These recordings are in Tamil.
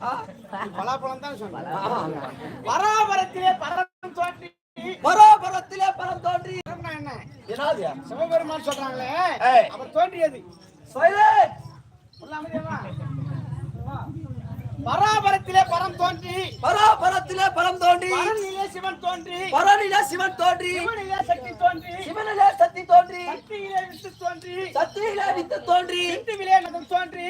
பலாப்பழம் தான் சொன்னேன். பராபரத்திலே பரம் தோன்றி பராபரத்திலே பரம் தோன்றி என்ன? என்னது? சிவபெருமான் சொல்றாங்களே. அவர் தோன்றியது. பராபரத்திலே பரம் தோன்றி பராபரத்திலே பரம் தோன்றி பரனிலே சிவன் தோன்றி பரனிலே சிவன் தோன்றி சிவனிலே சக்தி தோன்றி சிவனிலே சக்தி தோன்றி சக்தியிலே வித்து தோன்றி சக்தியிலே வித்து தோன்றி இந்துவிலே நாதம் தோன்றி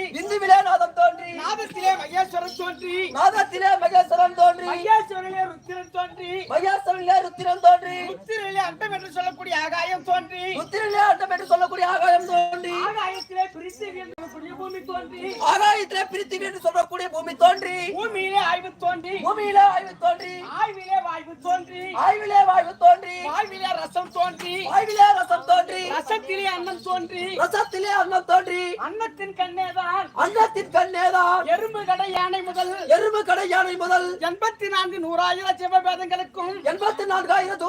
நாதத்திலே மகேஸ்வரன் தோன்றி. நாதத்திலே மகேஸ்வரன் தோன்றி. மகேஸ்வரனிலே ருத்திரன் தோன்றி. மகேஸ்வரனிலே ருத்திரன் தோன்றி. ருத்திரிலே அண்டம் என்று சொல்லக்கூடிய ஆகாயம் தோன்றி. ருத்திரனிலே அண்டம் என்று சொல்லக்கூடிய ஆகாயம் தோன்றி. ஆகாயத்திலே பிரித்திவி என்று சொல்லக்கூடிய பூமி தோன்றி. ஆகாயத்திலே பிரித்திவி என்று சொல்லக்கூடிய பூமி தோன்றி. பூமியிலே ஆய்வு தோன்றி. பூமியிலே ஆய்வு தோன்றி. ஆய்விலே வாய்வு தோன்றி. ஆய்விலே வாய்வு தோன்றி. வாழ்விலே ரசம் தோன்றி. ஆய்விலே ரசம் தோன்றி. ரசத்திலே அன்னம் தோன்றி. ரசத்திலே அன்னம் தோன்றி. அன்னத்தின் கண்ணேதான் அன்னத்தின் கண்ணேதான் எறும்பு கடை யானை முதல். எறும்பு கடை யானை முதல். எண்பத்தி நான்கு நூறாயிரம் சிவபேதங்களுக்கும் எண்பத்தி நான்காயிரம்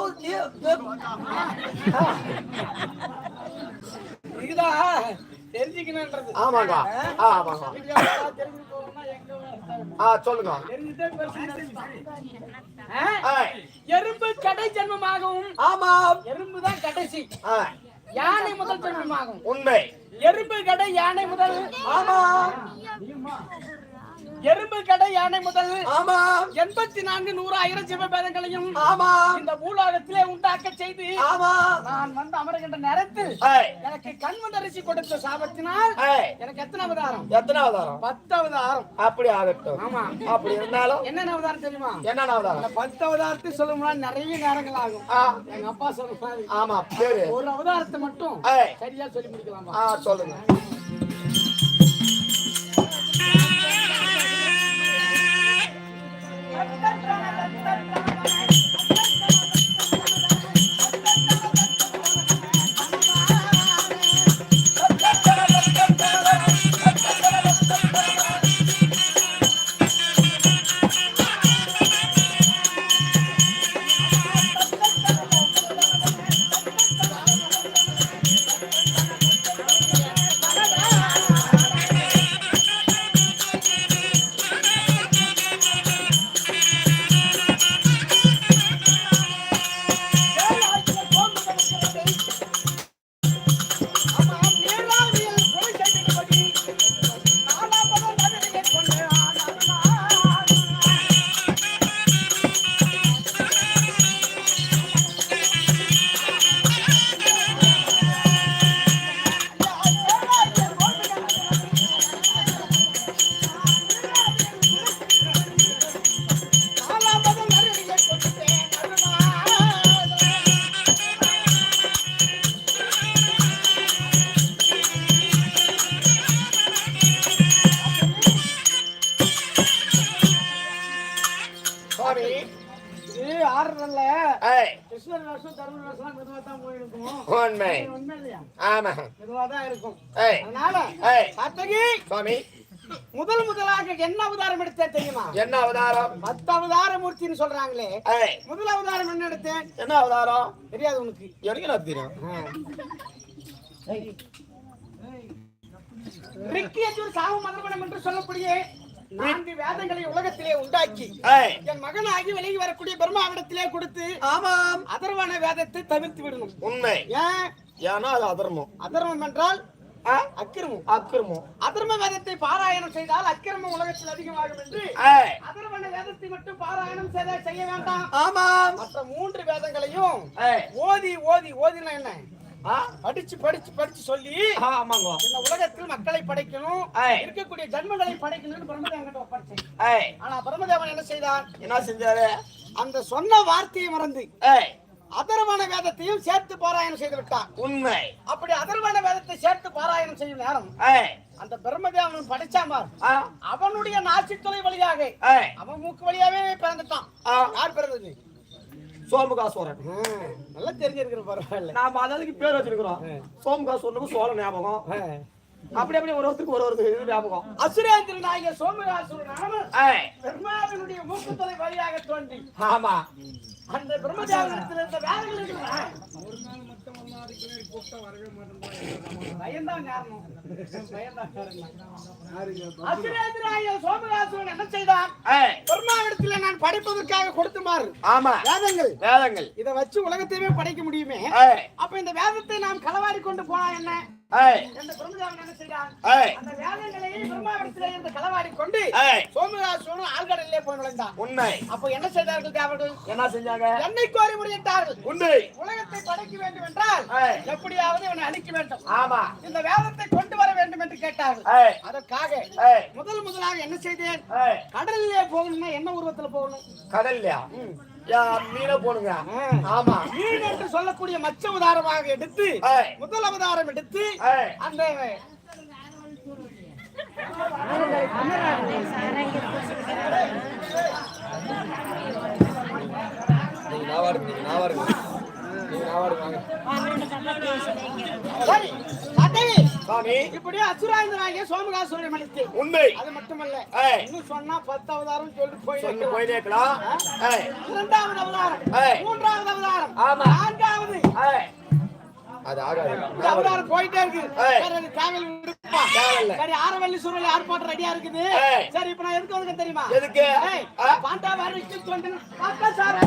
இதுதான் தெரிஞ்சுக்கணுன்றது ஆமாங்க. ஆமாங்க. ஆ சொல்லுங்க. எறும்பு கடை ஜென்மமாகவும். ஆமாம். எறும்பு தான் கடைசி யானை முதல் ஜென்மமாகும். உண்மை. எறும்பு கடை யானை முதல். ஆமாம் எறும்பு கடை யானை முதல் ஆமாம் எண்பத்தி நான்கு நூறாயிரம் சிவபேதங்களையும் ஆமாம் இந்த பூலோகத்திலே உண்டாக்க செய்து ஆமாம் நான் வந்து அமருகின்ற நேரத்தில் எனக்கு கண்மந்தரிசி கொடுத்த சாபத்தினால் எனக்கு எத்தனை அவதாரம்? எத்தனை அவதாரம்? பத்து அவதாரம். அப்படி ஆகட்டும். ஆமா. அப்படி இருந்தாலும் என்னென்ன அவதாரம் தெரியுமா? என்னென்ன அவதாரம்? பத்து அவதாரத்தை சொல்லணும்னா நிறைய நேரங்கள் ஆகும். எங்க அப்பா மாதிரி. ஆமா பேரு. ஒரு அவதாரத்தை மட்டும் சரியா சொல்லி முடிக்கலாமா? சொல்லுங்க. ஆறுறல்ல ஏய், கிருஷ்ணர் வருஷம் தர்ம வருஷம் மெதுவா தான் போயிருக்கும். உண்மை. உண்மை இல்லையா ஆமா. மெதுவா தான் இருக்கும். ஏய், அதனால ஏய், சாத்தகி சுவாமி. முதல் முதலாக என்ன அவதாரம் எடுத்தே தெரியுமா? என்ன அவதாரம்? பத்து அவதார மூர்த்தின்னு சொல்றாங்களே முதல் அவதாரம் என்ன எடுத்தேன்? என்ன அவதாரம்? தெரியாது உனக்கு. எனக்கு என்ன தெரியும்? ரிக்கி என்று சாவு மதமனம் என்று சொல்லக்கூடிய நான்கு வேதங்களை உலகத்திலே உண்டாக்கி என் மகனாகி விலகி வரக்கூடிய பிரம்மாவிடத்திலே கொடுத்து ஆமாம். அதர்வன வேதத்தை தவிர்த்து விடணும். உண்மை. ஏன்? ஏன்னா அது அதர்மம். அதர்மம் என்றால்? அக்கிரமம். அக்கிரமம். அதர்ம வேதத்தை பாராயணம் செய்தால் அக்கிரமம் உலகத்தில் அதிகமாகும் என்று ஏய், அதர்வன வேதத்தை மட்டும் பாராயணம் செய்த செய்ய வேண்டாம். ஆமாம். மற்ற மூன்று வேதங்களையும் ஓதி ஓதி ஓதினா என்ன? படிச்சு படிச்சு படிச்சு சொல்லி ஆமாங்க. இந்த உலகத்தில் மக்களை படைக்கணும். இருக்கக்கூடிய ஜன்மங்களை படைக்கணும்னு பிரம்மதேவன் ஒப்படைச்சேன் ஆனா பிரம்மதேவன் என்ன செய்தான் என்ன செஞ்சாரு? அந்த சொன்ன வார்த்தையை மறந்து அதர்வன வேதத்தையும் சேர்த்து பாராயணம் செய்து விட்டான் உண்மை. அப்படி அதர்வன வேதத்தை சேர்த்து பாராயணம் செய்யும் நேரம் அந்த பிரம்மதேவன் படிச்சான் பார். ஆ, அவனுடைய நாசித்துளை வழியாக ஏய், அவன் மூக்கு வழியாவே பிறந்துட்டான். யார் பிறந்தது? சோமுகாசுவரன் ஹம், நல்லா தெரிஞ்சிருக்கிற பரவாயில்ல. நாம அதுக்கு பேர் வச்சிருக்கிறோம். சோமுகாசுவனுக்கு சோழ ஞாபகம். அப்படி அப்படி ஒரு ஒருத்தருக்கு ஒரு ஒரு இது ஞாபகம். அசுரேந்திர நாயக சோமராசுரன் ஏய், பிரம்மாவினுடைய மூக்குத்தலை வழியாக தோன்றி ஆமா. அந்த பிரம்மதேவனத்தில் இருந்த வேதங்கள் இருக்குல்ல? பயம்தான் காரணம். பயம்தான் காரணம். என்ன செய்தான் பெருமாவிடத்துல நான் படிப்பதற்காக கொடுத்துமாறு ஆமா. வேதங்கள். வேதங்கள். இதை வச்சு உலகத்தையுமே படைக்க முடியுமே. அப்ப இந்த வேதத்தை நாம் களவாடி கொண்டு போனா என்ன? கொண்டு ஏய், சோமகாசுரனும் ஆழ்கடலிலே போய் நுழைந்தான் உண்மை. அப்ப என்ன செய்தார்கள் தேவர்கள்? என்ன செஞ்சாங்க? என்னை கோரி முறையிட்டார்கள் உண்டு உலகத்தை படைக்க வேண்டும் என்றால் எப்படியாவது இவனை அழிக்க வேண்டும். ஆமா. இந்த வேதத்தை கொண்டு வர வேண்டும் என்று கேட்டார்கள். அதற்காக முதல் முதலாக என்ன செய்தேன்? கடலிலே போகணும்னா என்ன உருவத்துல போகணும்? கடல்லையா? மீனை போடுங்க. ஆமா. மீன் என்று சொல்லக்கூடிய மச்ச உதாரமாக எடுத்து முதல் அவதாரம் எடுத்து அந்த நீங்க நாவாடுங்க நீங்க நாவாடுங்க நீங்க நாவாடுங்க சாமி. இப்படி அசுராயந்தனாகிய சோமகாசுரனை மன்னித்து. உண்மை. அது மட்டுமல்ல இன்னும் சொன்னா பத்து அவதாரம் சொல்லிட்டு போய் சொல்லு போய் கேட்கலாம் ஏய், இரண்டாவது அவதாரம். மூன்றாவது அவதாரம். ஆமா. நான்காவது. அது ஆகாது. இந்த அவதாரம் போயிட்டே இருக்கு. அது. தேவையில்லை. சரி ஆரவல்லி சூழல் ஆர்ப்பாட்டம் ரெடியா இருக்குது. சரி இப்ப நான் எதுக்கு வந்து தெரியுமா? எதுக்கு? பாண்டா தொண்டன் அப்பா சார்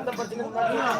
எந்த பிரச்சனையும்